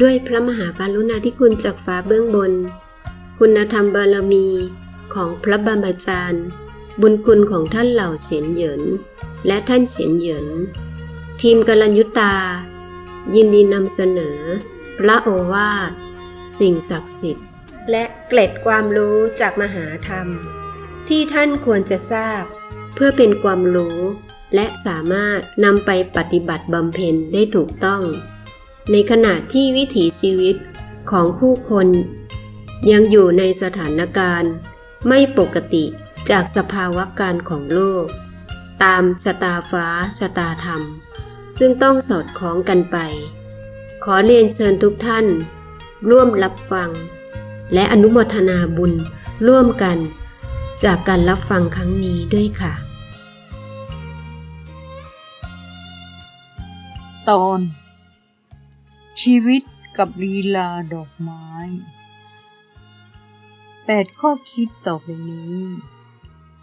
ด้วยพระมหาการุณาธิคุณจากฟ้าเบื้องบน คุณธรรมบารมีของพระบรมจารย์ บุญคุณของท่านเหล่าเฉียนเหยิน และท่านเฉียนเหยิน ทีมกลัญยุตา ยินดีนำเสนอ พระโอวาท สิ่งศักดิ์สิทธิ์ และเกล็ดความรู้จากมหาธรรม ที่ท่านควรจะทราบ เพื่อเป็นความรู้ และสามารถนำไปปฏิบัติบำเพ็ญได้ถูกต้อง ในขณะที่วิถีชีวิตของผู้คน ยังอยู่ในสถานการณ์ ไม่ปกติจากสภาวะการของโลก ตามชะตาฟ้าชะตาธรรม ซึ่งต้องสอดคล้องกันไป ขอเรียนเชิญทุกท่าน ร่วมรับฟัง และอนุโมทนาบุญร่วมกัน จากการรับฟังครั้งนี้ด้วยค่ะ ตอน ชีวิตกับลีลาดอกไม้แปดข้อคิดต่อไปนี้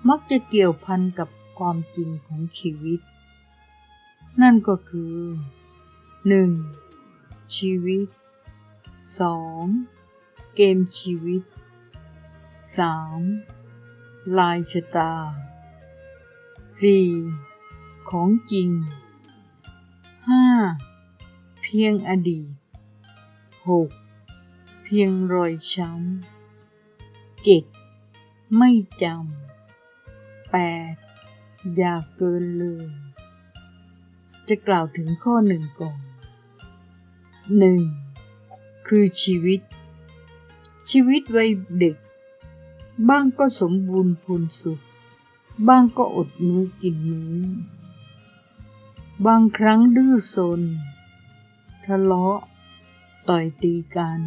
มักจะเกี่ยวพันกับความจริงของชีวิต นั่นก็คือ 1. ชีวิต 2. เกมชีวิต 3. ลายชะตา 4. ของจริง 5. เพียงอดีต 6. เพียงรอยช้ำ 7. ไม่จำ 8. อย่าเกินเลย จะกล่าวถึงข้อหนึ่งก่อน 1. คือชีวิต ชีวิตวัยเด็ก บ้างก็สมบูรณ์พูนสุข บ้างก็อดมื้อกินมื้อบางครั้งดื้อซน ทะเลาะ ต่อยตีกัน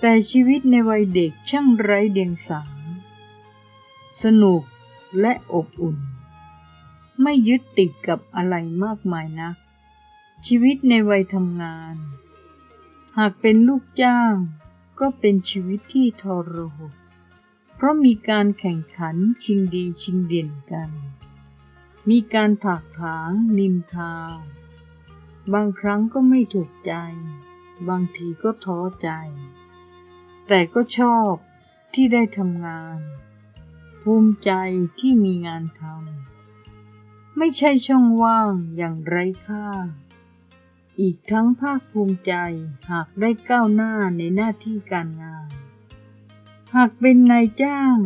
แต่ชีวิตในวัยเด็กช่างไร้เดียงสา สนุกและอบอุ่น ไม่ยึดติดกับอะไรมากมายนัก ชีวิตในวัยทำงาน หากเป็นลูกจ้างก็เป็นชีวิตที่ทรหดเพราะมีการแข่งขันชิงดีชิงเด่นกัน มีการถากถางนินทา บางครั้งก็ไม่ถูกใจ บางทีก็ท้อใจ แต่ก็ชอบที่ได้ทำงาน ภูมิใจที่มีงานทำไม่ใช่ช่องว่างอย่างไร้ค่า อีกทั้งภาคภูมิใจหากได้ก้าวหน้าในหน้าที่การงาน หากเป็นนายจ้าง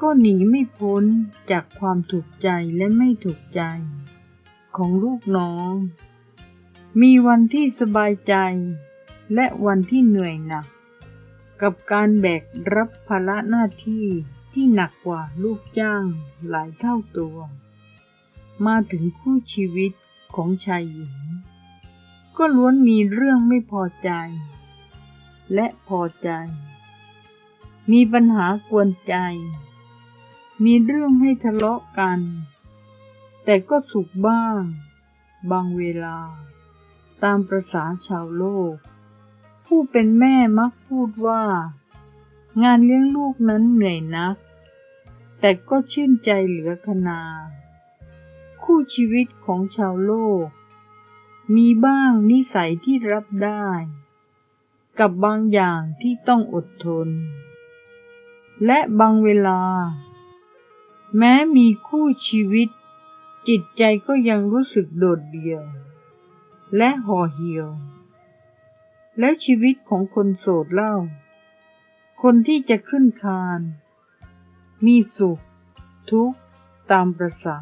ก็หนีไม่พ้นจากความถูกใจและไม่ถูกใจ ของลูกน้อง มีวันที่สบายใจ และวันที่เหนื่อยหนัก กับการแบกรับภาระหน้าที่ที่หนักกว่าลูกจ้างหลายเท่าตัว มาถึงคู่ชีวิตของชายหญิง ก็ล้วนมีเรื่องไม่พอใจ และพอใจ มีปัญหากวนใจ มีเรื่องให้ทะเลาะกัน แต่ก็สุขบ้าง บางเวลา ตามประษาชาวโลก ผู้เป็นแม่มักพูดว่า งานเลี้ยงลูกนั้นเหนื่อยนัก แต่ก็ชื่นใจเหลือขนา คู่ชีวิตของชาวโลก มีบ้างนิสัยที่รับได้ กับบางอย่างที่ต้องอดทน และบางเวลา แม้มีคู่ชีวิต จิตใจก็ยังรู้สึกโดดเดี่ยว และห่อเหี่ยว แล้วชีวิตของคนโสดเล่า คนที่จะขึ้นคาน มีสุข ทุกข์ ตามประสา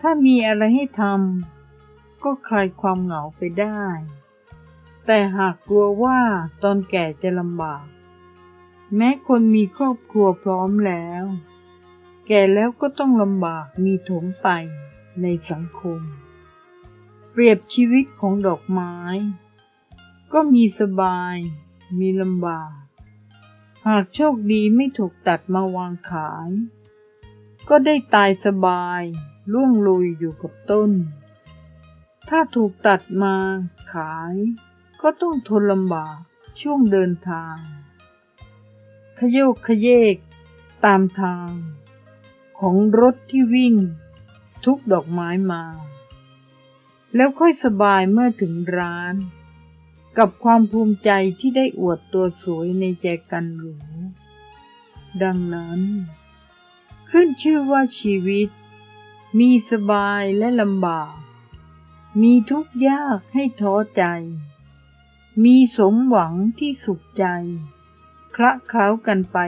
ถ้ามีอะไรให้ทำก็คลายความเหงาไปได้ แต่หากกลัวว่าตอนแก่จะลำบาก แม้คนมีครอบครัวพร้อมแล้ว แก่แล้วก็ต้องลำบากมีถมไปในสังคม รียบชีวิตของดอกไม้ ก็มีสบาย มีลำบาก หากโชคดีไม่ถูกตัดมาวางขาย ก็ได้ตายสบายล่วงลุยอยู่กับต้น ถ้าถูกตัดมาขาย ก็ต้องทนลำบากช่วงเดินทาง ขยโยกขยเยก ตามทาง ของรถที่วิ่ง ทุกดอกไม้มา แล้วค่อยสบายเมื่อถึงร้าน กับความภูมิใจที่ได้อวดตัวสวยในใจกันหรูดังนั้น ขึ้นชื่อว่าชีวิต มีสบายและลำบาก มีทุกข์ยากให้ท้อใจ มีสมหวังที่สุขใจ คละเคล้ากันไป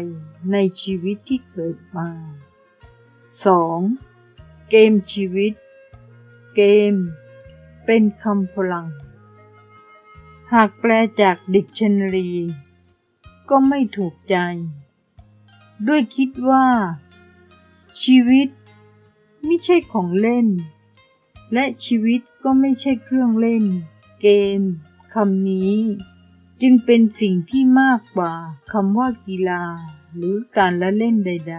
ในชีวิตที่เกิดมา 2. เกมชีวิต เกม เป็นคำพลัง หากแปลจากดิกชันนารี ก็ไม่ถูกใจ ด้วยคิดว่า ชีวิตไม่ใช่ของเล่น และชีวิตก็ไม่ใช่เครื่องเล่น เกมคำนี้ จึงเป็นสิ่งที่มากกว่าคำว่ากีฬา หรือการละเล่นใด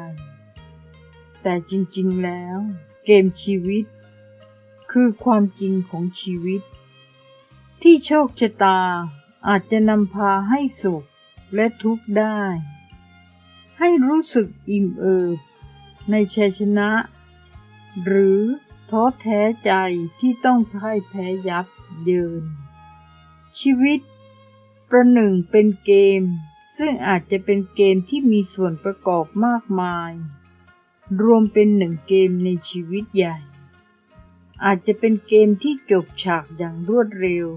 ๆ แต่จริงๆแล้ว เกมชีวิต คือความจริงของชีวิต ที่โชคชะตาอาจจะนำพาให้สุขและทุกข์ได้ ให้รู้สึกอิ่มเอิบในชัยชนะ หรือท้อแท้ใจที่ต้องพ่ายแพ้ยับเยิน ชีวิตประหนึ่งเป็นเกม ซึ่งอาจจะเป็นเกมที่มีส่วนประกอบมากมาย รวมเป็นหนึ่งเกมในชีวิตใหญ่ อาจจะเป็นเกมที่จบฉากอย่างรวดเร็ว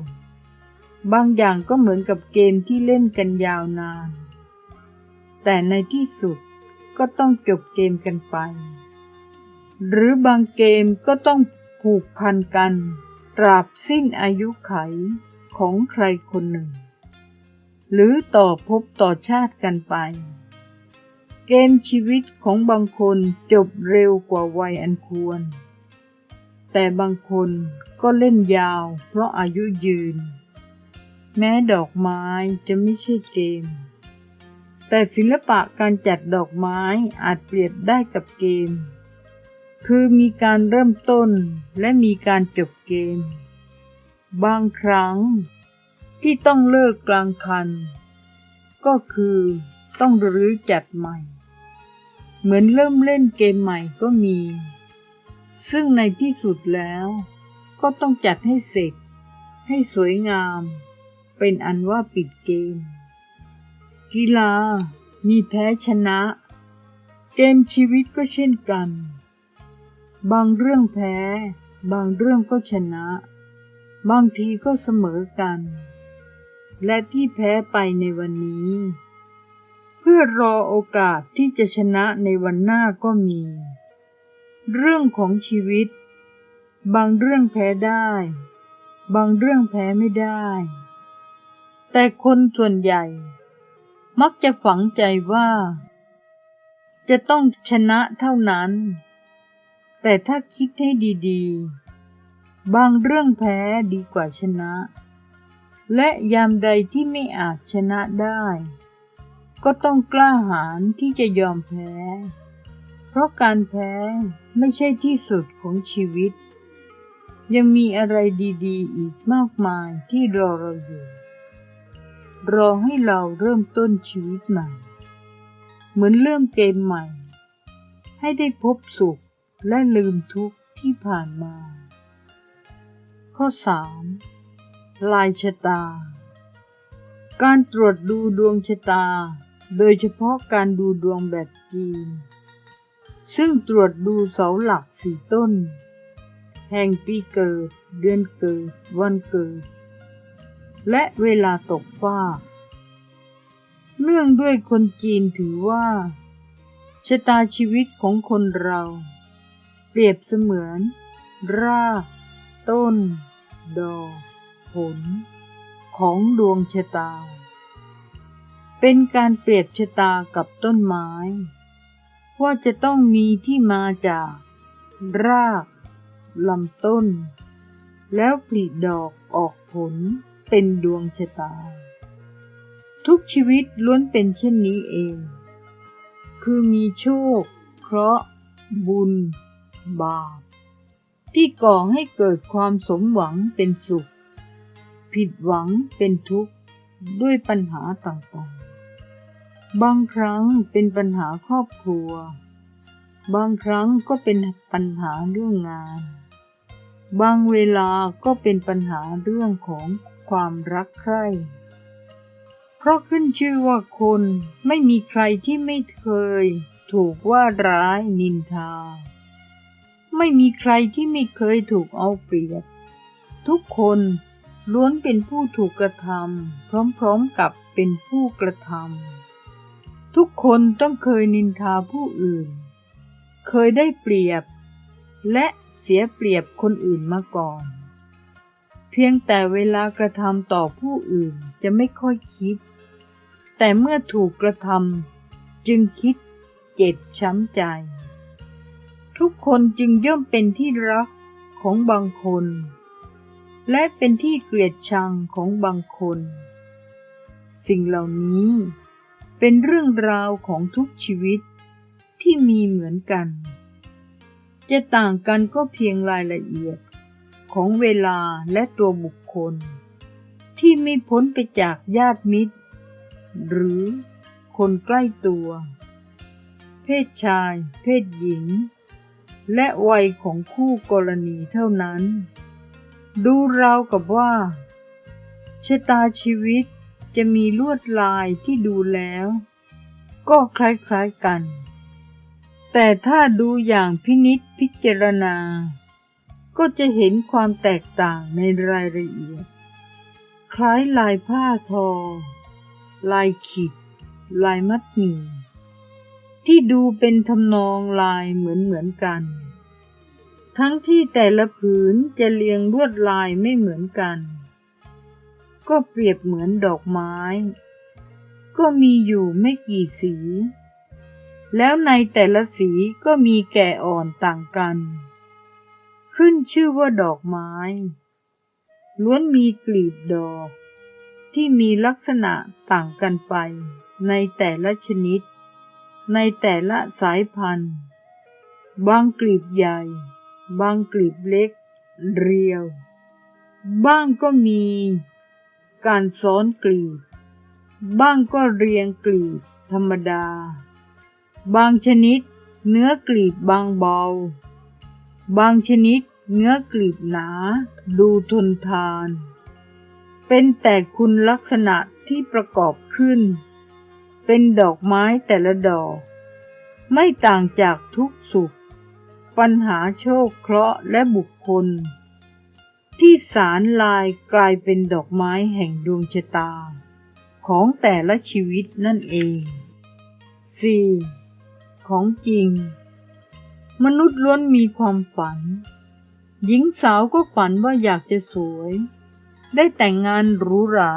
บางอย่างก็เหมือนกับเกมที่เล่นกันยาวนาน แต่ในที่สุดก็ต้องจบเกมกันไป หรือบางเกมก็ต้องผูกพันกัน ตราบสิ้นอายุไขของใครคนหนึ่ง หรือต่อภพต่อชาติกันไป เกมชีวิตของบางคนจบเร็วกว่าวัยอันควร แต่บางคนก็เล่นยาวเพราะอายุยืน แม้ดอกไม้จะไม่ใช่เกม แต่ศิลปะการจัดดอกไม้อาจเปรียบได้กับเกม คือมีการเริ่มต้นและมีการจบเกม บางครั้งที่ต้องเลิกกลางคัน ก็คือต้องรื้อจัดใหม่ เหมือนเริ่มเล่นเกมใหม่ก็มี ซึ่งในที่สุดแล้ว ก็ต้องจัดให้เสร็จ ให้สวยงาม เป็นอันว่าปิดเกม กีฬามีแพ้ชนะ เกมชีวิตก็เช่นกัน บางเรื่องแพ้ บางเรื่องก็ชนะ บางทีก็เสมอกัน และที่แพ้ไปในวันนี้ เพื่อรอโอกาสที่จะชนะในวันหน้าก็มี เรื่องของชีวิต บางเรื่องแพ้ได้ บางเรื่องแพ้ไม่ได้ แต่คนส่วนใหญ่ มักจะฝังใจว่า จะต้องชนะเท่านั้น แต่ถ้าคิดให้ดีๆ บางเรื่องแพ้ดีกว่าชนะ และยามใดที่ไม่อาจชนะได้ ก็ต้องกล้าหาญที่จะยอมแพ้ ราะการแพ้ไม่ใช่ที่สุดของชีวิต ยังมีอะไรดีๆ อีกมากมายที่รอเราอยู่ รอให้เราเริ่มต้นชีวิตใหม่ เหมือนเริ่มเกมใหม่ ให้ได้พบสุขและลืมทุกข์ที่ผ่านมา ข้อ 3. ลายชะตา การตรวจดูดวงชะตา โดยเฉพาะการดูดวงแบบจีน ซึ่งตรวจดูเสาหลักสี่ต้น แห่งปีเกิด เดือนเกิด วันเกิด และเวลาตกฟ้าเนื่องด้วยคนจีนถือว่าชะตาชีวิตของคนเรา เปรียบเสมือน รากต้น ดอกผล ของดวงชะตา เป็นการเปรียบชะตากับต้นไม้ ว่าจะต้องมีที่มาจาก รากลำต้น แล้วผลิดอกออกผลเป็นดวงชะตา ทุกชีวิตล้วนเป็นเช่นนี้เอง คือมีโชค เคราะห์ บุญ บาป ที่ก่อให้เกิดความสมหวังเป็นสุข ผิดหวังเป็นทุกข์ ด้วยปัญหาต่างๆ บางครั้งเป็นปัญหาครอบครัว บางครั้งก็เป็นปัญหาเรื่องงาน บางเวลาก็เป็นปัญหาเรื่องของความรักใคร่ เพราะขึ้นชื่อว่าคนไม่มีใครที่ไม่เคย ถูกว่าร้ายนินทา ไม่มีใครที่ไม่เคยถูกเอาเปรียบ ทุกคนล้วนเป็นผู้ถูกกระทำพร้อมๆกับเป็นผู้กระทำ ทุกคนต้องเคยนินทาผู้อื่น เคยได้เปรียบ และเสียเปรียบคนอื่นมาก่อน เพียงแต่เวลากระทำต่อผู้อื่นจะไม่ค่อยคิด แต่เมื่อถูกกระทำจึงคิดเจ็บช้ำใจ ทุกคนจึงย่อมเป็นที่รักของบางคน และเป็นที่เกลียดชังของบางคน สิ่งเหล่านี้ เป็นเรื่องราวของทุกชีวิตที่มีเหมือนกัน จะต่างกันก็เพียงรายละเอียดของเวลาและตัวบุคคล ที่ไม่พ้นไปจากญาติมิตร หรือคนใกล้ตัว เพศชาย เพศหญิง และวัยของคู่กรณีเท่านั้น ดูราวกับว่าชะตาชีวิต จะมีลวดลายที่ดูแล้ว ก็คล้ายๆกัน แต่ถ้าดูอย่างพินิษพิจารณา ก็จะเห็นความแตกต่างในรายละเอียด คล้ายลายผ้าทอ ลายขีด ลายมัดหมี่ที่ดูเป็นทำนองลายเหมือนเหมือนกัน ทั้งที่แต่ละผืนจะเรียงลวดลายไม่เหมือนกัน ก็เปรียบเหมือนดอกไม้ ก็มีอยู่ไม่กี่สี แล้วในแต่ละสีก็มีแก่อ่อนต่างกัน ขึ้นชื่อว่าดอกไม้ ล้วนมีกลีบดอก ที่มีลักษณะต่างกันไป ในแต่ละชนิด ในแต่ละสายพันธุ์ บางกลีบใหญ่ บางกลีบเล็ก เรียว บ้างก็มี การซ้อนกลีบ บ้างก็เรียงกลีบธรรมดา บางชนิดเนื้อกลีบบางเบา บางชนิดเนื้อกลีบหนา ดูทนทาน เป็นแต่คุณลักษณะที่ประกอบขึ้น เป็นดอกไม้แต่ละดอก ไม่ต่างจากทุกสุข ปัญหาโชคเคราะห์และบุคคล ที่สารลายกลายเป็นดอกไม้แห่งดวงชะตา ของแต่ละชีวิตนั่นเอง 4. ของจริง มนุษย์ล้วนมีความฝัน หญิงสาวก็ฝันว่าอยากจะสวย ได้แต่งงานหรูหรา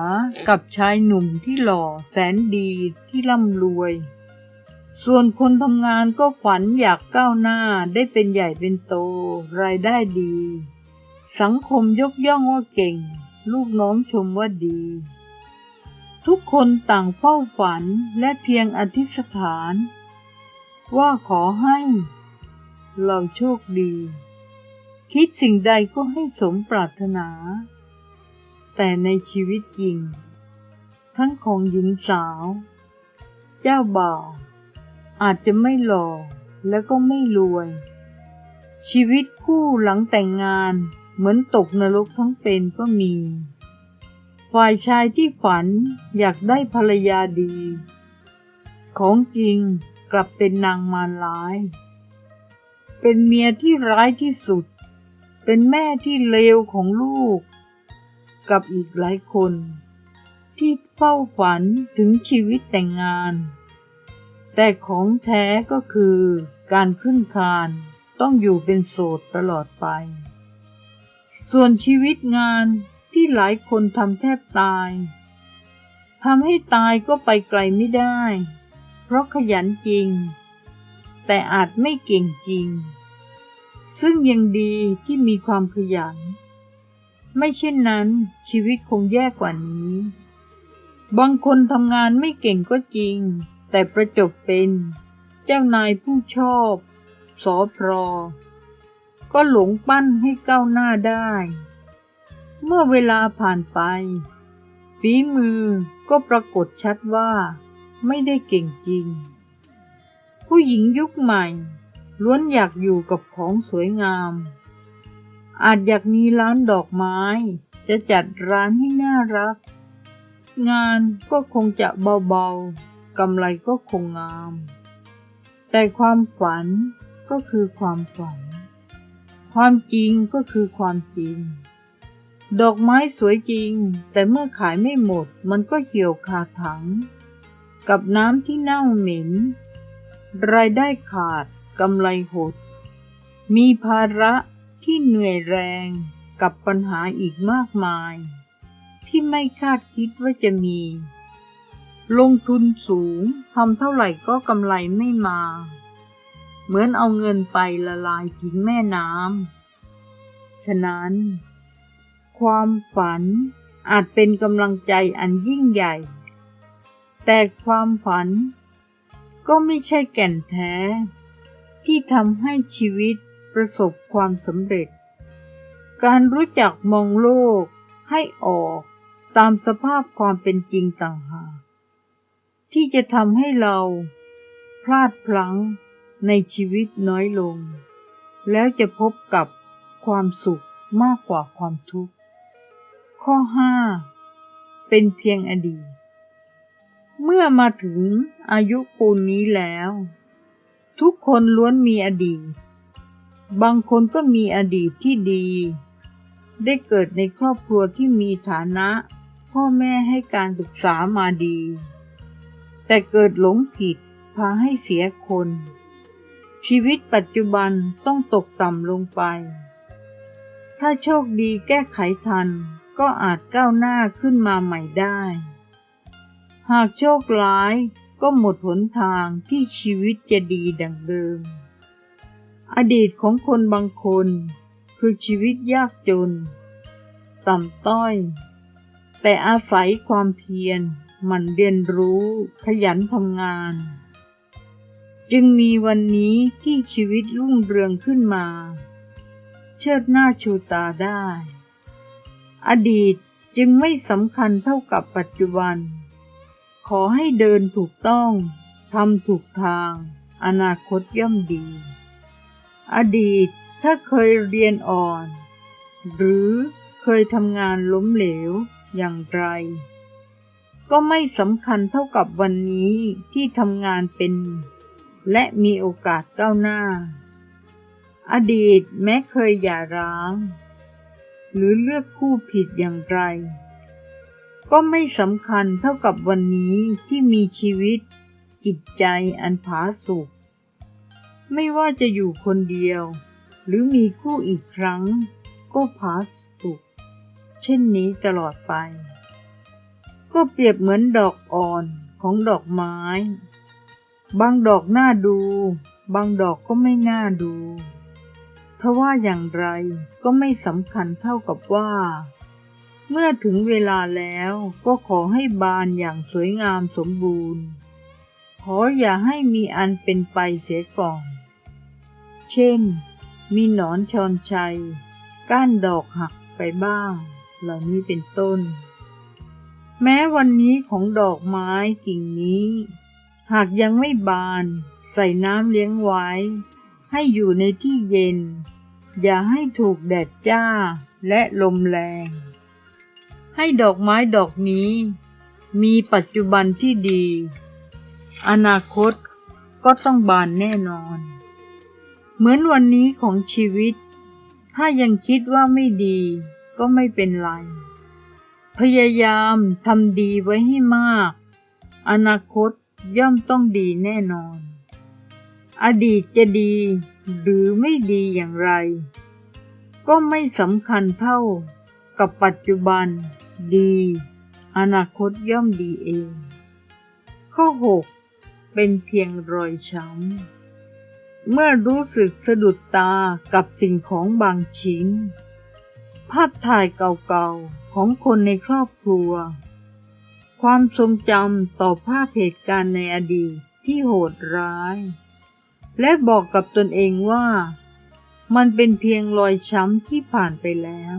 กับชายหนุ่มที่หล่อแสนดีที่ร่ำรวย ส่วนคนทำงานก็ฝันอยากก้าวหน้าได้เป็นใหญ่เป็นโตรายได้ดี สังคมยกย่องว่าเก่ง ลูกน้องชมว่าดี ทุกคนต่างเฝ้าฝันและเพียงอธิษฐาน ว่าขอให้ เราโชคดี คิดสิ่งใดก็ให้สมปรารถนา แต่ในชีวิตจริง ทั้งของหญิงสาว เจ้าบ่าวอาจจะไม่หล่อและก็ไม่รวย ชีวิตคู่หลังแต่งงาน เหมือนตกนรกทั้งเป็นก็มี ฝ่ายชายที่ฝันอยากได้ภรรยาดี ของจริงกลับเป็นนางมารร้าย เป็นเมียที่ร้ายที่สุด เป็นแม่ที่เลวของลูก กับอีกหลายคน ที่เฝ้าฝันถึงชีวิตแต่งงาน แต่ของแท้ก็คือการขึ้นคานต้องอยู่เป็นโสดตลอดไป ส่วนชีวิตงานที่หลายคนทำแทบตายทำให้ตายก็ไปไกลไม่ได้ เพราะขยันจริง แต่อาจไม่เก่งจริง ซึ่งยังดีที่มีความขยัน ไม่เช่นนั้นชีวิตคงแย่กว่านี้ บางคนทำงานไม่เก่งก็จริง แต่ประจบเป็น เจ้านายผู้ชอบสอพรอ ก็หลงปั้นให้ก้าวหน้าได้ เมื่อเวลาผ่านไปฝีมือก็ปรากฏชัดว่าไม่ได้เก่งจริง ผู้หญิงยุคใหม่ ล้วนอยากอยู่กับของสวยงาม อาจอยากมีร้านดอกไม้ จะจัดร้านให้น่ารัก งานก็คงจะเบาๆกำไรก็คงงาม แต่ความฝันก็คือความฝัน ความจริงก็คือความจริง ดอกไม้สวยจริง แต่เมื่อขายไม่หมดมันก็เหี่ยวคาถัง กับน้ำที่เน่าเหม็น รายได้ขาดกำไรหด มีภาระที่เหนื่อยแรงกับปัญหาอีกมากมาย ที่ไม่คาดคิดว่าจะมี ลงทุนสูงทำเท่าไหร่ก็กำไรไม่มา เหมือนเอาเงินไปละลายทิ้งแม่น้ำ ฉะนั้น ความฝันอาจเป็นกำลังใจอันยิ่งใหญ่ แต่ความฝันก็ไม่ใช่แก่นแท้ ที่ทำให้ชีวิตประสบความสำเร็จ การรู้จักมองโลกให้ออกตามสภาพความเป็นจริงต่างหากที่จะทำให้เราพลาดพลั้ง ในชีวิตน้อยลง แล้วจะพบกับความสุขมากกว่าความทุกข์ ข้อ 5 เป็นเพียงอดีต เมื่อมาถึงอายุปูนนี้แล้ว ทุกคนล้วนมีอดีต บางคนก็มีอดีตที่ดี ได้เกิดในครอบครัวที่มีฐานะ พ่อแม่ให้การศึกษามาดี แต่เกิดหลงผิดพาให้เสียคน ชีวิตปัจจุบันต้องตกต่ำลงไป ถ้าโชคดีแก้ไขทันก็อาจก้าวหน้าขึ้นมาใหม่ได้ หากโชคร้ายก็หมดหนทางที่ชีวิตจะดีดังเดิม อดีตของคนบางคน คือชีวิตยากจน ต่ำต้อย แต่อาศัยความเพียรหมันเรียนรู้ขยันทำงาน จึงมีวันนี้ที่ชีวิตรุ่งเรืองขึ้นมา เชิดหน้าชูตาได้ อดีตจึงไม่สำคัญเท่ากับปัจจุบัน ขอให้เดินถูกต้องทำถูกทาง อนาคตย่อมดี อดีตถ้าเคยเรียนอ่อน หรือเคยทำงานล้มเหลวอย่างไร ก็ไม่สำคัญเท่ากับวันนี้ที่ทำงานเป็น และมีโอกาสก้าวหน้า อดีตแม้เคยหย่าร้าง หรือเลือกคู่ผิดอย่างไร ก็ไม่สำคัญเท่ากับวันนี้ที่มีชีวิต จิตใจอันผาสุกไม่ว่าจะอยู่คนเดียว หรือมีคู่อีกครั้ง ก็ผาสุกเช่นนี้ตลอดไป ก็เปรียบเหมือนดอกอ่อนของดอกไม้ บางดอกน่าดู บางดอกก็ไม่น่าดู ทว่าอย่างไรก็ไม่สำคัญเท่ากับว่า เมื่อถึงเวลาแล้วก็ขอให้บานอย่างสวยงามสมบูรณ์ ขออย่าให้มีอันเป็นไปเสียก่อน เช่น มีหนอนชอนชัย ก้านดอกหักไปบ้าง เหล่านี้เป็นต้น แม้วันนี้ของดอกไม้กิ่งนี้ หากยังไม่บาน ใส่น้ำเลี้ยงไว้ ให้อยู่ในที่เย็น อย่าให้ถูกแดดจ้าและลมแรง ให้ดอกไม้ดอกนี้ มีปัจจุบันที่ดี อนาคตก็ต้องบานแน่นอน เหมือนวันนี้ของชีวิต ถ้ายังคิดว่าไม่ดีก็ไม่เป็นไร พยายามทำดีไว้ให้มาก อนาคต ย่อมต้องดีแน่นอน อดีตจะดีหรือไม่ดีอย่างไร ก็ไม่สำคัญเท่ากับปัจจุบันดี อนาคตย่อมดีเอง ข้อ 6 เป็นเพียงรอยช้ำ เมื่อรู้สึกสะดุดตากับสิ่งของบางชิ้น ภาพถ่ายเก่าๆของคนในครอบครัว ความทรงจำต่อภาพเหตุการณ์ในอดีตที่โหดร้าย และบอกกับตนเองว่า มันเป็นเพียงรอยช้ำที่ผ่านไปแล้ว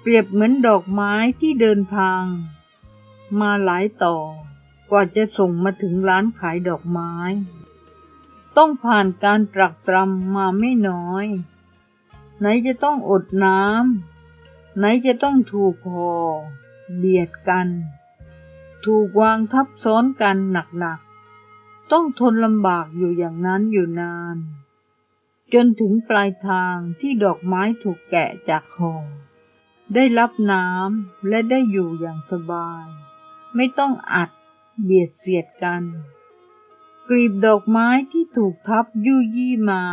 เปรียบเหมือนดอกไม้ที่เดินทาง มาหลายต่อกว่าจะส่งมาถึงร้านขายดอกไม้ ต้องผ่านการตรักตรำมาไม่น้อย ไหนจะต้องอดน้ำไหนจะต้องถูกคอเบียดกัน ถูกวางทับซ้อนกันหนักๆ ต้องทนลำบากอยู่อย่างนั้นอยู่นาน จนถึงปลายทางที่ดอกไม้ถูกแกะจากคอได้รับน้ำและได้อยู่อย่างสบาย ไม่ต้องอัดเบียดเสียดกัน กลีบดอกไม้ที่ถูกทับยู่ยี่มา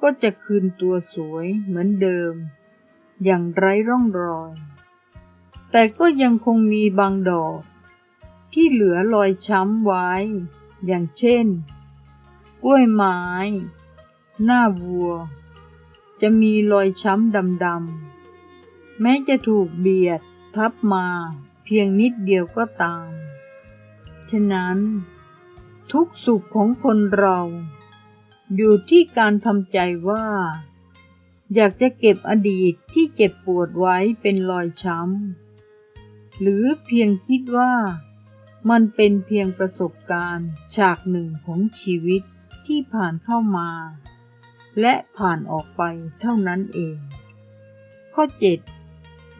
ก็จะคืนตัวสวยเหมือนเดิม อย่างไร้ร่องรอย แต่ก็ยังคงมีบางดอก ที่เหลือรอยช้ำไว้ อย่างเช่น กล้วยไม้ หน้าวัว จะมีรอยช้ำดำๆ แม้จะถูกเบียดทับมาเพียงนิดเดียวก็ตาม ฉะนั้น ทุกสุขของคนเรา อยู่ที่การทำใจว่า อยากจะเก็บอดีตที่เจ็บปวดไว้เป็นรอยช้ำหรือเพียงคิดว่า มันเป็นเพียงประสบการณ์ ฉากหนึ่งของชีวิตที่ผ่านเข้ามา และผ่านออกไปเท่านั้นเอง ข้อเจ็ด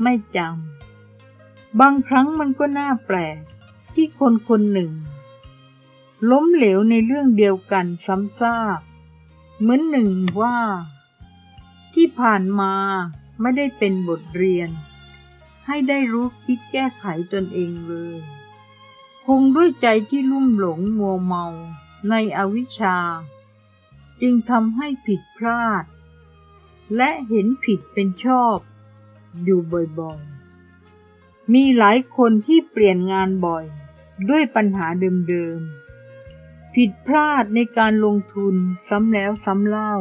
ไม่จำบางครั้งมันก็น่าแปลกที่คนคนหนึ่ง ล้มเหลวในเรื่องเดียวกันซ้ำซากเหมือนหนึ่งว่า ที่ผ่านมาไม่ได้เป็นบทเรียน ให้ได้รู้คิดแก้ไขตนเองเลย คงด้วยใจที่ลุ่มหลงมัวเมาในอวิชชา จึงทำให้ผิดพลาด และเห็นผิดเป็นชอบ อยู่บ่อยๆ มีหลายคนที่เปลี่ยนงานบ่อย ด้วยปัญหาเดิมๆ ผิดพลาดในการลงทุนซ้ำแล้วซ้ำเล่า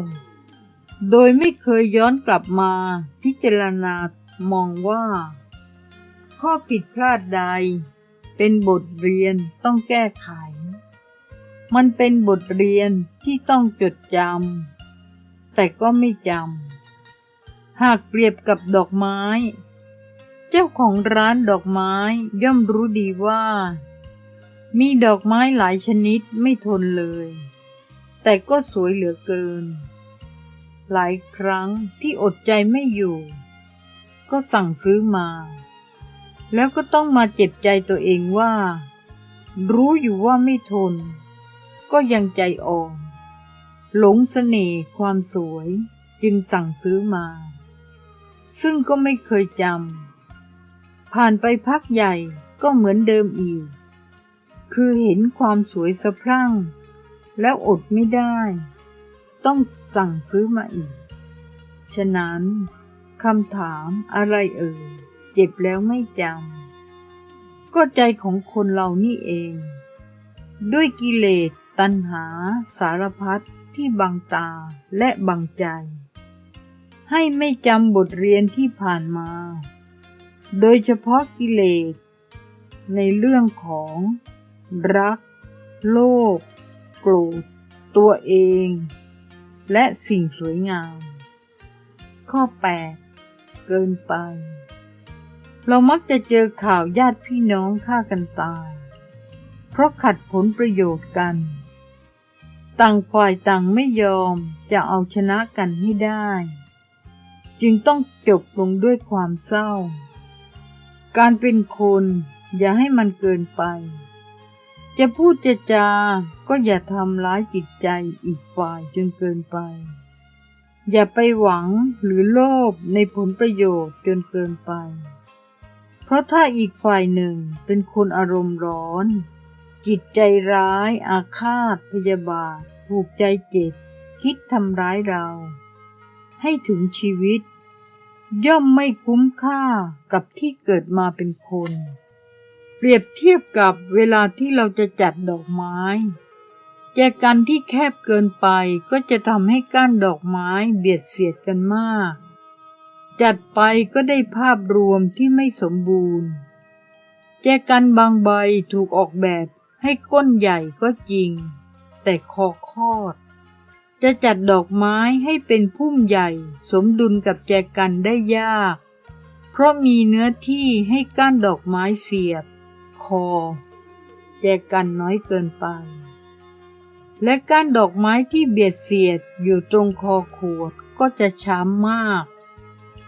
โดยไม่เคยย้อนกลับมาพิจารณามองว่า ข้อผิดพลาดใด เป็นบทเรียนต้องแก้ไข มันเป็นบทเรียนที่ต้องจดจำแต่ก็ไม่จำหากเปรียบกับดอกไม้ เจ้าของร้านดอกไม้ย่อมรู้ดีว่า มีดอกไม้หลายชนิดไม่ทนเลย แต่ก็สวยเหลือเกิน หลายครั้งที่อดใจไม่อยู่ ก็สั่งซื้อมา แล้วก็ต้องมาเจ็บใจตัวเองว่า รู้อยู่ว่าไม่ทน ก็ยังใจอ่อน หลงเสน่ห์ความสวยจึงสั่งซื้อมา ซึ่งก็ไม่เคยจำ ผ่านไปพักใหญ่ก็เหมือนเดิมอีก คือเห็นความสวยสะพรั่ง แล้วอดไม่ได้ ต้องสั่งซื้อมาอีก ฉะนั้นคำถามอะไรเอ่ย เจ็บแล้วไม่จำก็ใจของคนเรานี่เอง ด้วยกิเลสตัณหาสารพัดที่บังตาและบังใจ ให้ไม่จำบทเรียนที่ผ่านมา โดยเฉพาะกิเลส ในเรื่องของ รัก โลภโกรธ ตัวเอง และสิ่งสวยงาม ข้อ 8 เกินไป เรามักจะเจอข่าวญาติพี่น้องฆ่ากันตาย เพราะขัดผลประโยชน์กัน ต่างฝ่ายต่างไม่ยอมจะเอาชนะกันให้ได้ จึงต้องจบลงด้วยความเศร้า การเป็นคนอย่าให้มันเกินไป จะพูดจะจาก็อย่าทำร้ายจิตใจอีกฝ่ายจนเกินไป อย่าไปหวังหรือโลภในผลประโยชน์จนเกินไป ราะถ้าอีกฝ่ายหนึ่งเป็นคนอารมณ์ร้อน จิตใจร้ายอาฆาตพยาบาทผูกใจเจ็บ คิดทำร้ายเรา ให้ถึงชีวิต ย่อมไม่คุ้มค่ากับที่เกิดมาเป็นคน เปรียบเทียบกับเวลาที่เราจะจัดดอกไม้แจกันที่แคบเกินไปก็จะทำให้ก้านดอกไม้เบียดเสียดกันมาก จัดไปก็ได้ภาพรวมที่ไม่สมบูรณ์ แจกันบางใบถูกออกแบบให้ก้นใหญ่ก็จริง แต่คอคอด จะจัดดอกไม้ให้เป็นพุ่มใหญ่สมดุลกับแจกันได้ยาก เพราะมีเนื้อที่ให้ก้านดอกไม้เสียบ คอ แจกันน้อยเกินไป และก้านดอกไม้ที่เบียดเสียดอยู่ตรงคอขวดก็จะช้ำมาก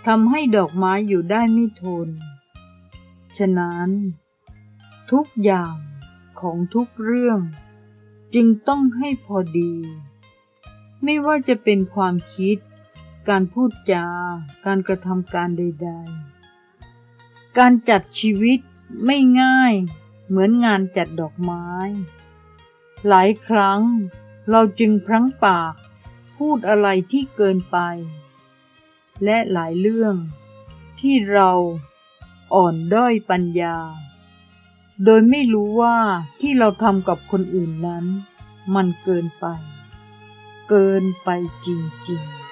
ทำให้ดอกไม้อยู่ได้ไม่ทน ฉะนั้น ทุกอย่างของทุกเรื่อง จึงต้องให้พอดี ไม่ว่าจะเป็นความคิด การพูดจา การกระทำการใด ๆ การจัดชีวิตไม่ง่าย เหมือนงานจัดดอกไม้ หลายครั้งเราจึงพลั้งปาก พูดอะไรที่เกินไป และหลายเรื่อง ที่เราอ่อนด้อยปัญญา โดยไม่รู้ว่าที่เราทำกับคนอื่นนั้น มันเกินไป เกินไปจริงๆ